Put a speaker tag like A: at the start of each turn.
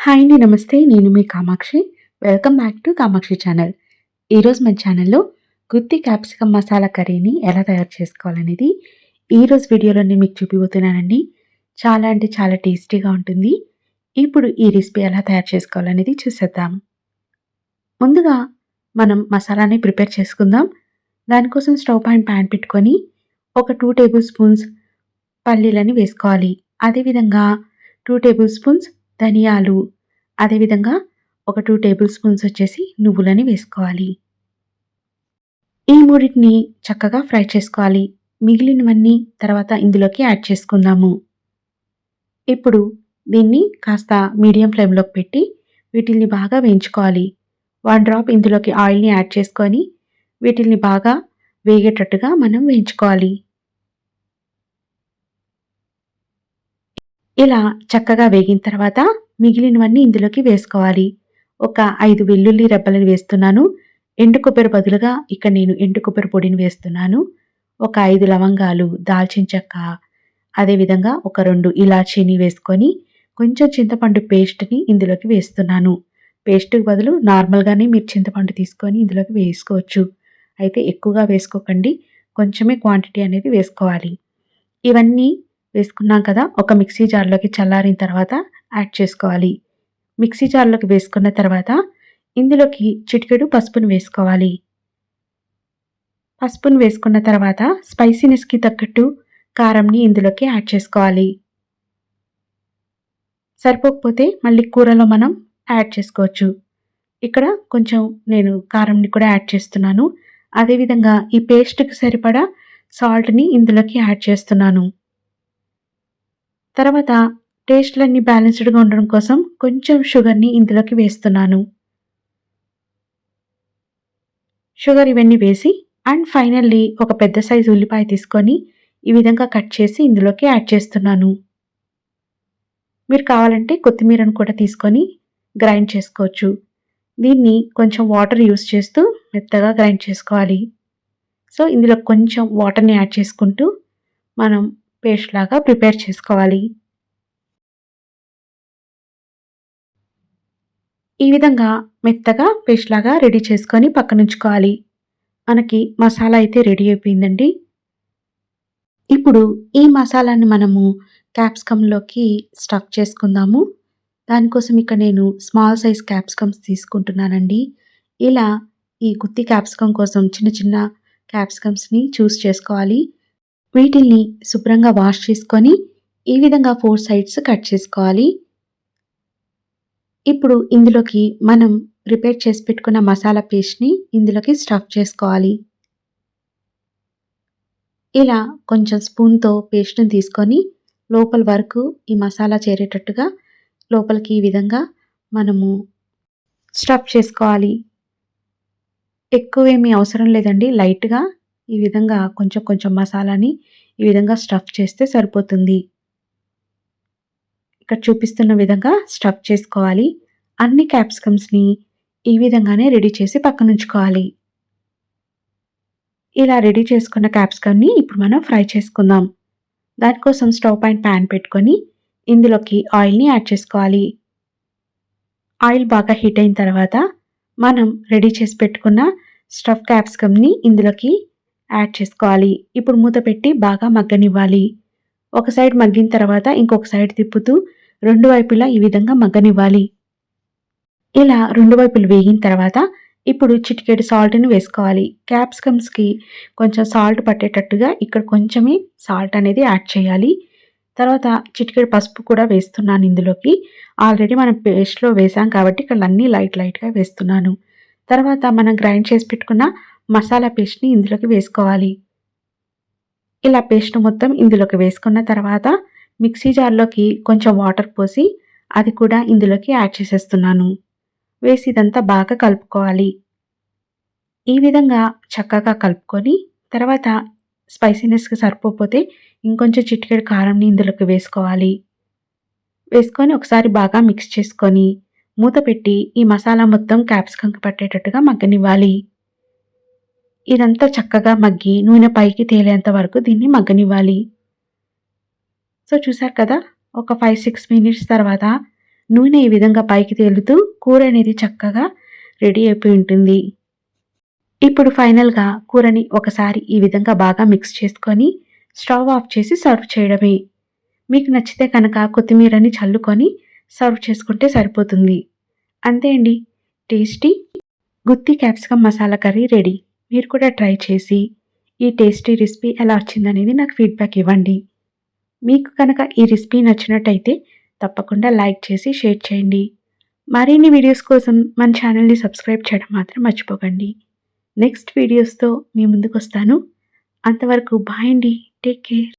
A: Hi అండి నమస్తే నేను మీ Kamakshi. Welcome back to Kamakshi channel ఈరోజు మన ఛానల్లో గుత్తి క్యాప్సికమ్ మసాలా కర్రీని ఎలా తయారు చేసుకోవాలనేది ఈరోజు వీడియోలో నేను మీకు చూపిపోతున్నానండి చాలా అంటే చాలా టేస్టీగా ఉంటుంది. ఇప్పుడు ఈ రెసిపీ ఎలా తయారు చేసుకోవాలనేది చూసేద్దాం. ముందుగా మనం మసాలాని ప్రిపేర్ చేసుకుందాం. దానికోసం స్టవ్ పైన ప్యాన్ పెట్టుకొని ఒక టూ టేబుల్ స్పూన్స్ పల్లీలని వేసుకోవాలి. అదేవిధంగా టూ టేబుల్ స్పూన్స్ ధనియాలు. అదేవిధంగా ఒక టూ టేబుల్ స్పూన్స్ వచ్చేసి నువ్వులని వేసుకోవాలి. ఈ మూడింటిని చక్కగా ఫ్రై చేసుకోవాలి. మిగిలినవన్నీ తర్వాత ఇందులోకి యాడ్ చేసుకుందాము. ఇప్పుడు దీన్ని కాస్త మీడియం ఫ్లేమ్లోకి పెట్టి వీటిల్ని బాగా వేయించుకోవాలి. వన్ డ్రాప్ ఇందులోకి ఆయిల్ని యాడ్ చేసుకొని వీటిల్ని బాగా వేగేటట్టుగా మనం వేయించుకోవాలి. ఇలా చక్కగా వేగిన తర్వాత మిగిలినవన్నీ ఇందులోకి వేసుకోవాలి. ఒక ఐదు వెల్లుల్లి రెబ్బలను వేస్తున్నాను. ఎండు కొబ్బరి బదులుగా ఇక్కడ నేను ఎండు కొబ్బరి పొడిని వేస్తున్నాను. ఒక ఐదు లవంగాలు దాల్చిన చెక్క అదేవిధంగా ఒక రెండు ఇలాచీని వేసుకొని కొంచెం చింతపండు పేస్ట్ని ఇందులోకి వేస్తున్నాను. పేస్ట్కి బదులు నార్మల్గానే మీరు చింతపండు తీసుకొని ఇందులోకి వేసుకోవచ్చు. అయితే ఎక్కువగా వేసుకోకండి. కొంచెమే క్వాంటిటీ అనేది వేసుకోవాలి. ఇవన్నీ వేసుకున్నాం కదా ఒక మిక్సీ జార్లోకి చల్లారిన తర్వాత యాడ్ చేసుకోవాలి. మిక్సీ జార్లోకి వేసుకున్న తర్వాత ఇందులోకి చిటికెడు పసుపును వేసుకోవాలి. పసుపును వేసుకున్న తర్వాత స్పైసీనెస్కి తగ్గట్టు కారంని ఇందులోకి యాడ్ చేసుకోవాలి. సరిపోకపోతే మళ్ళీ కూరలో మనం యాడ్ చేసుకోవచ్చు. ఇక్కడ కొంచెం నేను కారంని కూడా యాడ్ చేస్తున్నాను. అదేవిధంగా ఈ పేస్ట్కి సరిపడా సాల్ట్ని ఇందులోకి యాడ్ చేస్తున్నాను. తర్వాత టేస్ట్లన్నీ బ్యాలెన్స్డ్గా ఉండడం కోసం కొంచెం షుగర్ని ఇందులోకి వేస్తున్నాను. షుగర్ ఇవన్నీ వేసి అండ్ ఫైనల్లీ ఒక పెద్ద సైజు ఉల్లిపాయ తీసుకొని ఈ విధంగా కట్ చేసి ఇందులోకి యాడ్ చేస్తున్నాను. మీరు కావాలంటే కొత్తిమీరను కూడా తీసుకొని గ్రైండ్ చేసుకోవచ్చు. దీన్ని కొంచెం వాటర్ యూస్ చేస్తూ మెత్తగా గ్రైండ్ చేసుకోవాలి. సో ఇందులో కొంచెం వాటర్ని యాడ్ చేసుకుంటూ మనం పేస్ట్ లాగా ప్రిపేర్ చేసుకోవాలి. ఈ విధంగా మెత్తగా పేస్ట్ లాగా రెడీ చేసుకొని పక్కనుంచుకోవాలి. మనకి మసాలా అయితే రెడీ అయిపోయిందండి. ఇప్పుడు ఈ మసాలాని మనము క్యాప్సికంలోకి స్టఫ్ చేసుకుందాము. దానికోసం ఇక్కడ నేను స్మాల్ సైజ్ క్యాప్సికమ్స్ తీసుకుంటున్నానండి. ఇలా ఈ గుత్తి క్యాప్సికం కోసం చిన్న చిన్న క్యాప్సికమ్స్ని చూస్ చేసుకోవాలి. వీటిల్ని శుభ్రంగా వాష్ చేసుకొని ఈ విధంగా ఫోర్ సైడ్స్ కట్ చేసుకోవాలి. ఇప్పుడు ఇందులోకి మనం ప్రిపేర్ చేసి పెట్టుకున్న మసాలా పేస్ట్ని ఇందులోకి స్టఫ్ చేసుకోవాలి. ఇలా కొంచెం స్పూన్తో పేస్ట్ని తీసుకొని లోపల వరకు ఈ మసాలా చేరేటట్టుగా లోపలికి ఈ విధంగా మనము స్టఫ్ చేసుకోవాలి. ఎక్కువ ఏమీ అవసరం లేదండి లైట్గా ఈ విధంగా కొంచెం కొంచెం మసాలాని ఈ విధంగా స్టఫ్ చేస్తే సరిపోతుంది. ఇక్కడ చూపిస్తున్న విధంగా స్టఫ్ చేసుకోవాలి. అన్ని క్యాప్సికమ్స్ని ఈ విధంగానే రెడీ చేసి పక్కనుంచుకోవాలి. ఇలా రెడీ చేసుకున్న క్యాప్సికమ్ని ఇప్పుడు మనం ఫ్రై చేసుకుందాం. దానికోసం స్టవ్ పైన ప్యాన్ పెట్టుకొని ఇందులోకి ఆయిల్ని యాడ్ చేసుకోవాలి. ఆయిల్ బాగా హీట్ అయిన తర్వాత మనం రెడీ చేసి పెట్టుకున్న స్టఫ్ క్యాప్సికమ్ని ఇందులోకి యాడ్ చేసుకోవాలి. ఇప్పుడు మూత పెట్టి బాగా మగ్గనివ్వాలి. ఒక సైడ్ మగ్గిన తర్వాత ఇంకొక సైడ్ తిప్పుతూ రెండు వైపులా ఈ విధంగా మగ్గనివ్వాలి. ఇలా రెండు వైపులు వేగిన తర్వాత ఇప్పుడు చిటికెడు సాల్ట్ని వేసుకోవాలి. క్యాప్సికమ్స్కి కొంచెం సాల్ట్ పట్టేటట్టుగా ఇక్కడ కొంచెమే సాల్ట్ అనేది యాడ్ చేయాలి. తర్వాత చిటికెడు పసుపు కూడా వేస్తున్నాను ఇందులోకి. ఆల్రెడీ మనం పేస్ట్లో వేసాం కాబట్టి ఇక్కడ అన్నీ లైట్ లైట్గా వేస్తున్నాను. తర్వాత మనం గ్రైండ్ చేసి పెట్టుకున్న మసాలా పేస్ట్ని ఇందులోకి వేసుకోవాలి. ఇలా పేస్ట్ మొత్తం ఇందులోకి వేసుకున్న తర్వాత మిక్సీ జార్లోకి కొంచెం వాటర్ పోసి అది కూడా ఇందులోకి యాడ్ చేసేస్తున్నాను. వేసి ఇదంతా బాగా కలుపుకోవాలి. ఈ విధంగా చక్కగా కలుపుకొని తర్వాత స్పైసీనెస్కి సరిపోతే ఇంకొంచెం చిటికెడు కారంని ఇందులోకి వేసుకోవాలి. వేసుకొని ఒకసారి బాగా మిక్స్ చేసుకొని మూత పెట్టి ఈ మసాలా మొత్తం క్యాప్సికంకి పట్టేటట్టుగా మగ్గనివ్వాలి. ఇదంతా చక్కగా మగ్గి నూనె పైకి తేలేంత వరకు దీన్ని మగ్గనివ్వాలి. సో చూసారు కదా? ఒక ఫైవ్ సిక్స్ మినిట్స్ తర్వాత నూనె ఈ విధంగా పైకి తేలుతూ కూర అనేది చక్కగా రెడీ అయిపోయి ఉంటుంది. ఇప్పుడు ఫైనల్గా కూరని ఒకసారి ఈ విధంగా బాగా మిక్స్ చేసుకొని స్టవ్ ఆఫ్ చేసి సర్వ్ చేయడమే. మీకు నచ్చితే కనుక కొత్తిమీరని చల్లుకొని సర్వ్ చేసుకుంటే సరిపోతుంది. అంతే అండి. టేస్టీ గుత్తి క్యాప్సికమ్ మసాలా కర్రీ రెడీ. మీరు కూడా ట్రై చేసి ఈ టేస్టీ రెసిపీ ఎలా వచ్చిందనేది నాకు ఫీడ్బ్యాక్ ఇవ్వండి. మీకు కనుక ఈ రెసిపీ నచ్చినట్టయితే తప్పకుండా లైక్ చేసి షేర్ చేయండి. మరిన్ని వీడియోస్ కోసం మన ఛానల్ని సబ్స్క్రైబ్ చేయడం మాత్రం మర్చిపోకండి. నెక్స్ట్ వీడియోస్తో మీ ముందుకు వస్తాను. అంతవరకు బాయ్ అండి. Take care.